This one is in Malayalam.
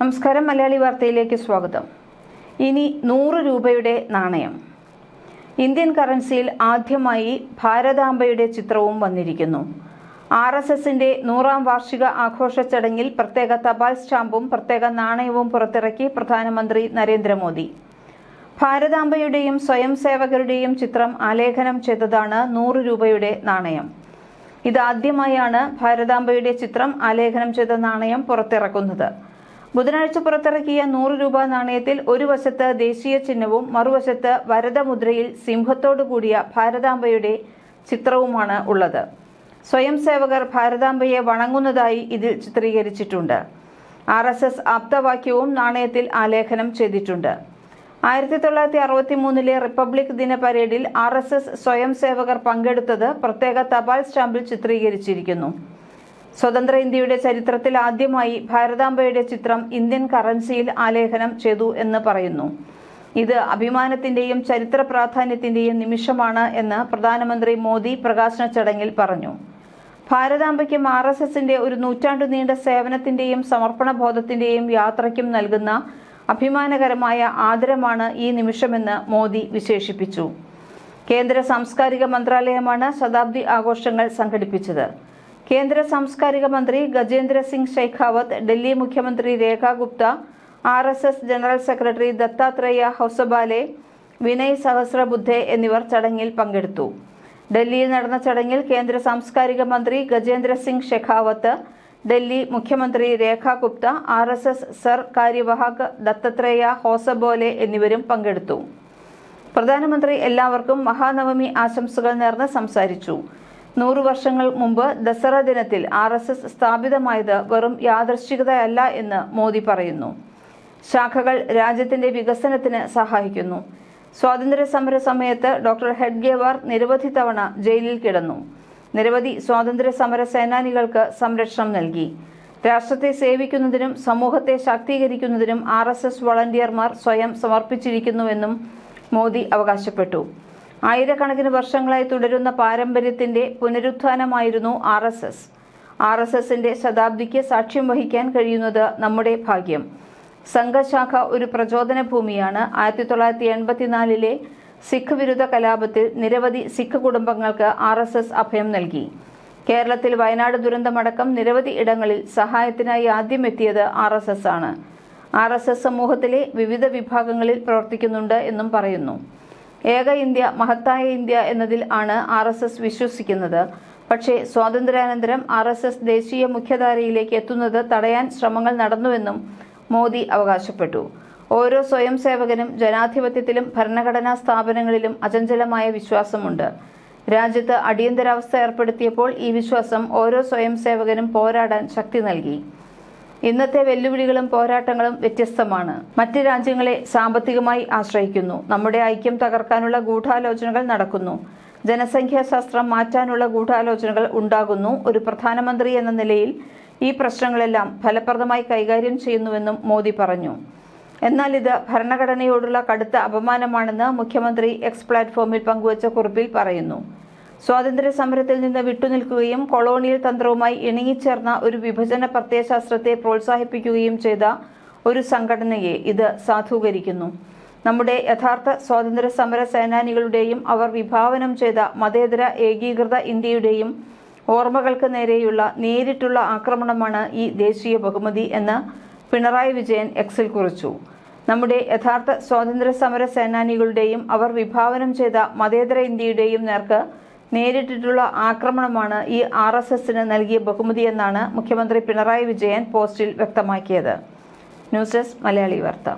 നമസ്കാരം മലയാളി വാർത്തയിലേക്ക് സ്വാഗതം. ഇനി നൂറ് രൂപയുടെ നാണയം. ഇന്ത്യൻ കറൻസിയിൽ ആദ്യമായി ഭാരതാംബയുടെ ചിത്രവും വന്നിരിക്കുന്നു. ആർ എസ് എസിന്റെ നൂറാം വാർഷിക ആഘോഷ ചടങ്ങിൽ പ്രത്യേക തപാൽ സ്റ്റാമ്പും പ്രത്യേക നാണയവും പുറത്തിറക്കി പ്രധാനമന്ത്രി നരേന്ദ്രമോദി. ഭാരതാംബയുടെയും സ്വയം സേവകരുടെയും ചിത്രം ആലേഖനം ചെയ്തതാണ് നൂറ് രൂപയുടെ നാണയം. ഇതാദ്യമായാണ് ഭാരതാംബയുടെ ചിത്രം ആലേഖനം ചെയ്ത നാണയം പുറത്തിറക്കുന്നത്. ബുധനാഴ്ച പുറത്തിറക്കിയ നൂറ് രൂപ നാണയത്തിൽ ഒരു വശത്ത് ദേശീയ ചിഹ്നവും മറുവശത്ത് വരദമുദ്രയിൽ സിംഹത്തോടു കൂടിയ ഭാരതാംബയുടെ ചിത്രവുമാണ് ഉള്ളത്. സ്വയം സേവകർ ഭാരതാംബയെ വണങ്ങുന്നതായി ഇതിൽ ചിത്രീകരിച്ചിട്ടുണ്ട്. ആർ എസ് എസ് ആപ്തവാക്യവും നാണയത്തിൽ ആലേഖനം ചെയ്തിട്ടുണ്ട്. ആയിരത്തി തൊള്ളായിരത്തി അറുപത്തി മൂന്നിലെ റിപ്പബ്ലിക് ദിന പരേഡിൽ ആർ എസ് എസ് സ്വയം സേവകർ പങ്കെടുത്തത് പ്രത്യേക തപാൽ സ്റ്റാമ്പിൽ ചിത്രീകരിച്ചിരിക്കുന്നു. സ്വതന്ത്ര ഇന്ത്യയുടെ ചരിത്രത്തിൽ ആദ്യമായി ഭാരതാംബയുടെ ചിത്രം ഇന്ത്യൻ കറൻസിയിൽ ആലേഖനം ചെയ്തു എന്ന് പറയുന്നു. ഇത് അഭിമാനത്തിന്റെയും ചരിത്ര പ്രാധാന്യത്തിന്റെയും നിമിഷമാണ് എന്ന് പ്രധാനമന്ത്രി മോദി പ്രകാശന ചടങ്ങിൽ പറഞ്ഞു. ഭാരതാംബയ്ക്കും ആർ എസ് എസിന്റെ ഒരു നൂറ്റാണ്ടു നീണ്ട സേവനത്തിന്റെയും സമർപ്പണ ബോധത്തിന്റെയും യാത്രയ്ക്കും നൽകുന്ന അഭിമാനകരമായ ആദരമാണ് ഈ നിമിഷമെന്ന് മോദി വിശേഷിപ്പിച്ചു. കേന്ദ്ര സാംസ്കാരിക മന്ത്രാലയമാണ് ശതാബ്ദി ആഘോഷങ്ങൾ സംഘടിപ്പിച്ചത്. കേന്ദ്ര സാംസ്കാരിക മന്ത്രി ഗജേന്ദ്ര സിംഗ് ഷെഖാവത്ത് ഡൽഹി മുഖ്യമന്ത്രി Rekha Gupta R S S general secretary Dattatreya Hosabale Vinay Sahasrabuddhe എന്നിവർ ചടങ്ങിൽ പങ്കെടുത്തു. ഡൽഹിയിൽ നടന്ന ചടങ്ങിൽ കേന്ദ്ര സാംസ്കാരിക മന്ത്രി ഗജേന്ദ്ര സിംഗ് ഷെഖാവത്ത് ഡൽഹി മുഖ്യമന്ത്രി Rekha Gupta R S S sir കാര്യവാഹക് ദത്തത്രേയ ഹോസബോലെ എന്നിവരും പങ്കെടുത്തു. പ്രധാനമന്ത്രി എല്ലാവർക്കും മഹാനവമി ആശംസകൾ നേർന്ന് സംസാരിച്ചു. നൂറു വർഷങ്ങൾ മുമ്പ് ദസറ ദിനത്തിൽ ആർ എസ് എസ് സ്ഥാപിതമായത് വെറും യാദൃശ്ചികതയല്ല എന്ന് മോദി പറയുന്നു. ശാഖകൾ രാജ്യത്തിന്റെ വികസനത്തിന് സഹായിക്കുന്നു. സ്വാതന്ത്ര്യ സമര സമയത്ത് ഡോക്ടർ ഹെഡ്ഗേവാർ നിരവധി തവണ ജയിലിൽ കിടന്നു. നിരവധി സ്വാതന്ത്ര്യ സമര സേനാനികൾക്ക് സംരക്ഷണം നൽകി. രാഷ്ട്രത്തെ സേവിക്കുന്നതിനും സമൂഹത്തെ ശാക്തീകരിക്കുന്നതിനും ആർ എസ് എസ് വളണ്ടിയർമാർ സ്വയം സമർപ്പിച്ചിരിക്കുന്നുവെന്നും മോദി അവകാശപ്പെട്ടു. ആയിരക്കണക്കിന് വർഷങ്ങളായി തുടരുന്ന പാരമ്പര്യത്തിന്റെ പുനരുത്ഥാനമായിരുന്നു R S S. R S എസിന്റെ ശതാബ്ദിക്ക് സാക്ഷ്യം വഹിക്കാൻ കഴിയുന്നത് നമ്മുടെ ഭാഗ്യം. സംഘശാഖ ഒരു പ്രചോദന ഭൂമിയാണ്. ആയിരത്തി തൊള്ളായിരത്തി എൺപത്തിനാലിലെ സിഖ് വിരുദ്ധ കലാപത്തിൽ നിരവധി സിഖ് കുടുംബങ്ങൾക്ക് ആർ എസ് എസ് അഭയം നൽകി. കേരളത്തിൽ വയനാട് ദുരന്തമടക്കം നിരവധി ഇടങ്ങളിൽ സഹായത്തിനായി ആദ്യം എത്തിയത് ആർ എസ് എസ് ആണ്. ആർ എസ് എസ് സമൂഹത്തിലെ വിവിധ വിഭാഗങ്ങളിൽ പ്രവർത്തിക്കുന്നുണ്ട് എന്നും പറയുന്നു. ഏക ഇന്ത്യ മഹത്തായ ഇന്ത്യ എന്നതിൽ ആണ് ആർ എസ് എസ് വിശ്വസിക്കുന്നത്. പക്ഷേ സ്വാതന്ത്ര്യാനന്തരം ആർ എസ് എസ് ദേശീയ മുഖ്യധാരയിലേക്ക് എത്തുന്നത് തടയാൻ ശ്രമങ്ങൾ നടന്നുവെന്നും മോദി അവകാശപ്പെട്ടു. ഓരോ സ്വയം സേവകനും ജനാധിപത്യത്തിലും ഭരണഘടനാ സ്ഥാപനങ്ങളിലും അചഞ്ചലമായ വിശ്വാസമുണ്ട്. രാജ്യത്ത് അടിയന്തരാവസ്ഥ ഏർപ്പെടുത്തിയപ്പോൾ ഈ വിശ്വാസം ഓരോ സ്വയം സേവകനും പോരാടാൻ ശക്തി നൽകി. ഇന്നത്തെ വെല്ലുവിളികളും പോരാട്ടങ്ങളും വ്യത്യസ്തമാണ്. മറ്റ് രാജ്യങ്ങളെ സാമ്പത്തികമായി ആശ്രയിക്കുന്നു. നമ്മുടെ ഐക്യം തകർക്കാനുള്ള ഗൂഢാലോചനകൾ നടക്കുന്നു. ജനസംഖ്യാശാസ്ത്രം മാറ്റാനുള്ള ഗൂഢാലോചനകൾ ഉണ്ടാകുന്നു. ഒരു പ്രധാനമന്ത്രി എന്ന നിലയിൽ ഈ പ്രശ്നങ്ങളെല്ലാം ഫലപ്രദമായി കൈകാര്യം ചെയ്യുന്നുവെന്നും മോദി പറഞ്ഞു. എന്നാൽ ഇത് ഭരണഘടനയോടുള്ള കടുത്ത അപമാനമാണെന്ന് മുഖ്യമന്ത്രി എക്സ് പ്ലാറ്റ്ഫോമിൽ പങ്കുവച്ച കുറിപ്പിൽ പറയുന്നു. സ്വാതന്ത്ര്യ സമരത്തിൽ നിന്ന് വിട്ടുനിൽക്കുകയും കൊളോണിയൽ തന്ത്രവുമായി ഇണങ്ങിച്ചേർന്ന ഒരു വിഭജന പ്രത്യയശാസ്ത്രത്തെ പ്രോത്സാഹിപ്പിക്കുകയും ചെയ്ത ഒരു സംഘടനയെ ഇത് സാധൂകരിക്കുന്നു. നമ്മുടെ യഥാർത്ഥ സ്വാതന്ത്ര്യ സമര സേനാനികളുടെയും അവർ വിഭാവനം ചെയ്ത മതേതര ഏകീകൃത ഇന്ത്യയുടെയും ഓർമ്മകൾക്ക് നേരെയുള്ള നേരിട്ടുള്ള ആക്രമണമാണ് ഈ ദേശീയ ബഹുമതി എന്ന് പിണറായി വിജയൻ എക്സിൽ കുറിച്ചു. നമ്മുടെ യഥാർത്ഥ സ്വാതന്ത്ര്യ സമര സേനാനികളുടെയും അവർ വിഭാവനം ചെയ്ത മതേതര ഇന്ത്യയുടെയും നേർക്ക് നേരിട്ടിട്ടുള്ള ആക്രമണമാണ് ഈ ആർ എസ് എസിന് നൽകിയ ബഹുമതിയെന്നാണ് മുഖ്യമന്ത്രി പിണറായി വിജയൻ പോസ്റ്റിൽ വ്യക്തമാക്കിയത്. ന്യൂസ് ഡെസ്ക് മലയാളി വാർത്ത.